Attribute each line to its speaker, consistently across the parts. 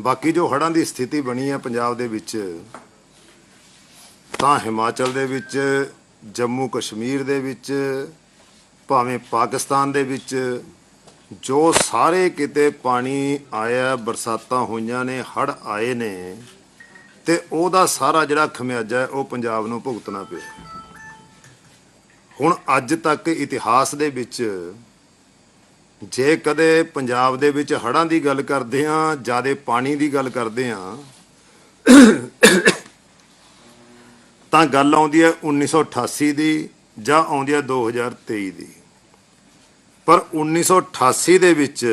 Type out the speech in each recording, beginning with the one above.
Speaker 1: ਬਾਕੀ ਜੋ ਹੜ੍ਹਾਂ ਦੀ ਸਥਿਤੀ ਬਣੀ ਹੈ ਪੰਜਾਬ ਦੇ ਵਿੱਚ, ਤਾਂ ਹਿਮਾਚਲ ਦੇ ਵਿੱਚ, ਜੰਮੂ ਕਸ਼ਮੀਰ ਦੇ ਵਿੱਚ, ਭਾਵੇਂ ਪਾਕਿਸਤਾਨ ਦੇ ਵਿੱਚ, ਜੋ ਸਾਰੇ ਕਿਤੇ ਪਾਣੀ ਆਇਆ, ਬਰਸਾਤਾਂ ਹੋਈਆਂ ਨੇ, ਹੜ੍ਹ ਆਏ ਨੇ, ਤੇ ਉਹਦਾ ਸਾਰਾ ਜਿਹੜਾ ਖਮਿਆਜਾ ਉਹ ਪੰਜਾਬ ਨੂੰ ਭੁਗਤਣਾ ਪਿਆ। ਹੁਣ ਅੱਜ ਤੱਕ ਇਤਿਹਾਸ ਦੇ ਵਿੱਚ ਜੇ ਕਦੇ ਪੰਜਾਬ ਦੇ ਵਿੱਚ ਹੜ੍ਹਾਂ ਦੀ ਗੱਲ ਕਰਦੇ ਆਂ ਜਿਆਦੇ ਪਾਣੀ ਦੀ ਗੱਲ ਕਰਦੇ ਆਂ ਤਾਂ ਗੱਲ ਆਉਂਦੀ ਹੈ 1988 ਦੀ ਜਾਂ ਆਉਂਦੀ ਹੈ 2023 ਦੀ। ਪਰ 1988 ਦੇ ਵਿੱਚ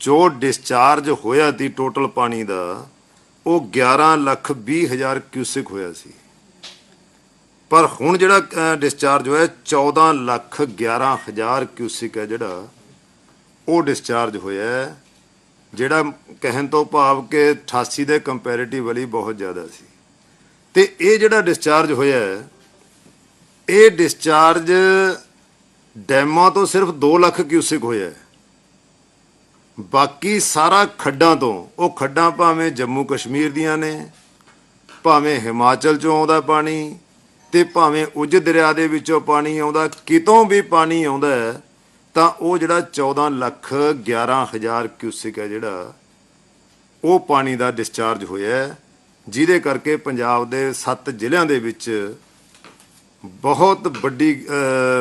Speaker 1: ਜੋ ਡਿਸਚਾਰਜ ਹੋਇਆ ਸੀ ਟੋਟਲ ਪਾਣੀ ਦਾ, ਉਹ 11 ਲੱਖ 20 ਹਜ਼ਾਰ ਕਿਊਸਿਕ ਹੋਇਆ ਸੀ। ਪਰ ਹੁਣ ਜਿਹੜਾ ਡਿਸਚਾਰਜ ਹੋਇਆ 14 ਲੱਖ 11 ਹਜ਼ਾਰ ਕਿਊਸਿਕ ਹੈ ਜਿਹੜਾ, ਉਹ ਡਿਸਚਾਰਜ ਹੋਇਆ ਜਿਹੜਾ ਕਹਿਣ ਤੋਂ ਭਾਵ ਕਿ 88 ਦੇ ਕੰਪੈਰੀਟਿਵਲੀ ਬਹੁਤ ਜ਼ਿਆਦਾ ਸੀ। ਤੇ ਇਹ ਜਿਹੜਾ ਡਿਸਚਾਰਜ ਹੋਇਆ ਇਹ ਡਿਸਚਾਰਜ ਡੈਮਾਂ ਤੋਂ ਸਿਰਫ 2 ਲੱਖ ਕਿਊਸਿਕ ਹੋਇਆ ਬਾਕੀ ਸਾਰਾ ਖੱਡਾਂ ਤੋਂ, ਉਹ ਖੱਡਾਂ ਭਾਵੇਂ ਜੰਮੂ ਕਸ਼ਮੀਰ ਦੀਆਂ ਨੇ, ਭਾਵੇਂ ਹਿਮਾਚਲ ਚੋਂ ਆਉਂਦਾ ਪਾਣੀ ਤੇ ਭਾਵੇਂ ਉਜ ਦਰਿਆ ਦੇ ਵਿੱਚੋਂ ਪਾਣੀ ਆਉਂਦਾ, ਕਿਤੋਂ ਵੀ ਪਾਣੀ ਆਉਂਦਾ ਤਾਂ ਉਹ ਜਿਹੜਾ 14 ਲੱਖ 11 ਹਜ਼ਾਰ ਕਿਊਸਿਕ ਹੈ ਜਿਹੜਾ, ਉਹ ਪਾਣੀ ਦਾ ਡਿਸਚਾਰਜ ਹੋਇਆ ਜਿਹਦੇ ਕਰਕੇ ਪੰਜਾਬ ਦੇ 7 ਜ਼ਿਲ੍ਹਿਆਂ ਦੇ ਵਿੱਚ ਬਹੁਤ ਵੱਡੀ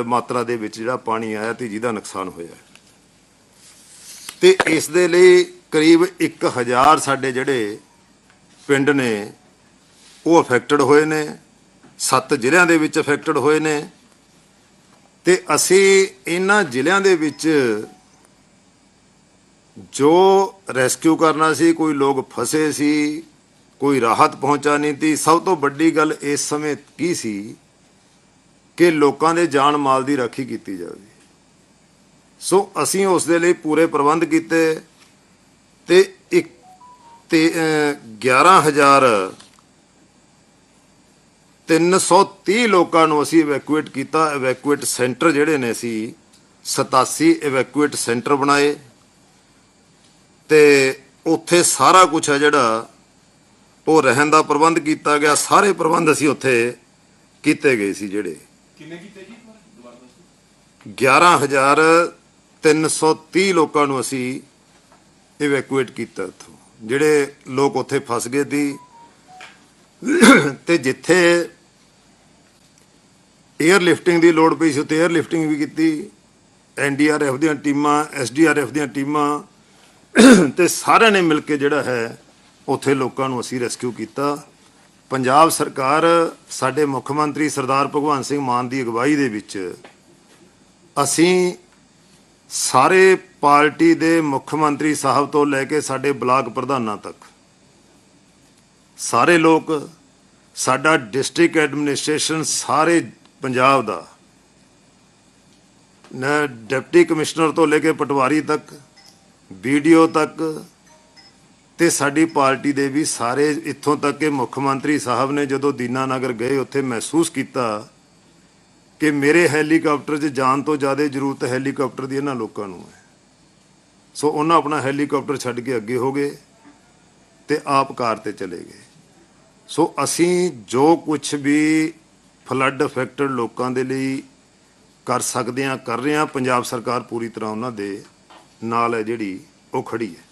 Speaker 1: ਮਾਤਰਾ ਦੇ ਵਿੱਚ ਜਿਹੜਾ ਪਾਣੀ ਆਇਆ ਤੇ ਜਿਹਦਾ ਨੁਕਸਾਨ ਹੋਇਆ ਹੈ। ਤੇ ਇਸ ਦੇ ਲਈ ਕਰੀਬ 1000 ਸਾਡੇ ਜਿਹੜੇ ਪਿੰਡ ਨੇ, ਉਹ ਅਫੈਕਟਡ ਹੋਏ ਨੇ ਸੱਤ ਜ਼ਿਲ੍ਹਿਆਂ ਦੇ ਵਿੱਚ ਅਫੈਕਟਡ ਹੋਏ ਨੇ ਤੇ ਅਸੀਂ ਇਹਨਾਂ ਜ਼ਿਲ੍ਹਿਆਂ ਦੇ ਵਿੱਚ ਜੋ ਰੈਸਕਿਊ ਕਰਨਾ ਸੀ ਕੋਈ ਲੋਕ ਫਸੇ ਸੀ ਕੋਈ ਰਾਹਤ ਪਹੁੰਚਾਣੀ ਸੀ ਸਭ ਤੋਂ ਵੱਡੀ ਗੱਲ ਇਸ ਸਮੇਂ ਕੀ ਸੀ ਕਿ ਲੋਕਾਂ ਦੇ ਜਾਨ ਮਾਲ ਦੀ ਰਾਖੀ ਕੀਤੀ ਜਾਵੇ। ਸੋ ਅਸੀਂ ਉਸ ਦੇ ਲਈ ਪੂਰੇ ਪ੍ਰਬੰਧ ਕੀਤੇ ਤੇ ਇੱਕ ਤੇ ਅਹ, 11000 330 ਲੋਕਾਂ ਨੂੰ ਅਸੀਂ ਇਵੈਕੂਏਟ ਕੀਤਾ ਇਵੈਕੂਏਟ ਸੈਂਟਰ ਜਿਹੜੇ ਨੇ ਅਸੀਂ 87 ਇਵੈਕੂਏਟ ਸੈਂਟਰ ਬਣਾਏ ਤੇ ਉੱਥੇ ਸਾਰਾ ਕੁਝ ਹੈ ਜਿਹੜਾ ਉਹ ਰਹਿਣ ਦਾ ਪ੍ਰਬੰਧ ਕੀਤਾ ਗਿਆ ਸਾਰੇ ਪ੍ਰਬੰਧ ਅਸੀਂ ਉੱਥੇ ਕੀਤੇ ਗਏ ਸੀ ਜਿਹੜੇ।
Speaker 2: ਕਿੰਨੇ ਕੀਤੇ ਜੀ? ਦੁਬਾਰਾ ਦੱਸੋ
Speaker 1: 11330 ਲੋਕਾਂ ਨੂੰ ਅਸੀਂ ਇਵੈਕੂਏਟ ਕੀਤਾ ਉੱਥੋਂ। ਜਿਹੜੇ ਲੋਕ ਉੱਥੇ ਫਸ ਗਏ ਸੀ ਤੇ ਜਿੱਥੇ 에ਅਰ ਲਿਫਟਿੰਗ ਦੀ ਲੋੜ ਪਈ ਸੀ, ਉੱਥੇ 에ਅਰ ਲਿਫਟਿੰਗ ਵੀ ਕੀਤੀ ਐਨਡੀਆਰਐਫ ਦੀਆਂ ਟੀਮਾਂ ਐਸਡੀਆਰਐਫ ਦੀਆਂ ਟੀਮਾਂ, ਤੇ ਸਾਰਿਆਂ ਨੇ ਮਿਲ ਕੇ ਜਿਹੜਾ ਹੈ, ਉੱਥੇ ਲੋਕਾਂ ਨੂੰ ਅਸੀਂ ਰੈਸਕਿਊ ਕੀਤਾ। ਪੰਜਾਬ ਸਰਕਾਰ ਸਾਡੇ ਮੁੱਖ ਮੰਤਰੀ ਸਰਦਾਰ ਭਗਵੰਤ ਸਿੰਘ ਮਾਨ ਦੀ ਅਗਵਾਈ ਦੇ ਵਿੱਚ ਅਸੀਂ ਸਾਰੇ ਪਾਰਟੀ ਦੇ ਮੁੱਖ ਮੰਤਰੀ ਸਾਹਿਬ ਤੋਂ ਲੈ ਕੇ ਸਾਡੇ ਬਲਾਕ ਪ੍ਰਧਾਨਾਂ ਤੱਕ, ਸਾਰੇ ਲੋਕ, ਸਾਡਾ ਡਿਸਟ੍ਰਿਕਟ ਐਡਮਿਨਿਸਟ੍ਰੇਸ਼ਨ ਸਾਰੇ ਪੰਜਾਬ ਦਾ। ਨਾ ਡਿਪਟੀ ਕਮਿਸ਼ਨਰ ਤੋਂ ਲੈ ਕੇ ਪਟਵਾਰੀ ਤੱਕ ਵੀਡੀਓ ਤੱਕ ਤੇ ਸਾਡੀ ਪਾਰਟੀ ਦੇ ਵੀ ਸਾਰੇ ਇੱਥੋਂ ਤੱਕ ਕਿ ਮੁੱਖ ਮੰਤਰੀ ਸਾਹਿਬ ਨੇ ਜਦੋਂ ਦੀਨਾਨਗਰ ਗਏ, ਉੱਥੇ ਮਹਿਸੂਸ ਕੀਤਾ ਕਿ ਮੇਰੇ ਹੈਲੀਕਾਪਟਰ 'ਚ ਜਾਣ ਤੋਂ ਜ਼ਿਆਦਾ ਜ਼ਰੂਰਤ ਹੈਲੀਕਾਪਟਰ ਦੀ ਇਹਨਾਂ ਲੋਕਾਂ ਨੂੰ ਹੈ। ਸੋ ਉਹਨਾਂ ਆਪਣਾ ਹੈਲੀਕਾਪਟਰ ਛੱਡ ਕੇ ਅੱਗੇ ਹੋ ਗਏ ਤੇ ਆਪ ਕਾਰ ਤੇ ਚਲੇ ਗਏ। ਸੋ ਅਸੀਂ ਜੋ ਕੁਝ ਵੀ ਫਲੱਡ ਅਫੈਕਟਡ ਲੋਕਾਂ ਦੇ ਲਈ ਕਰ ਸਕਦੇ ਹਾਂ, ਕਰ ਰਹੇ ਹਾਂ, ਪੰਜਾਬ ਸਰਕਾਰ ਪੂਰੀ ਤਰ੍ਹਾਂ ਉਹਨਾਂ ਦੇ ਨਾਲ ਹੈ ਜਿਹੜੀ ਉਹ ਖੜੀ ਹੈ।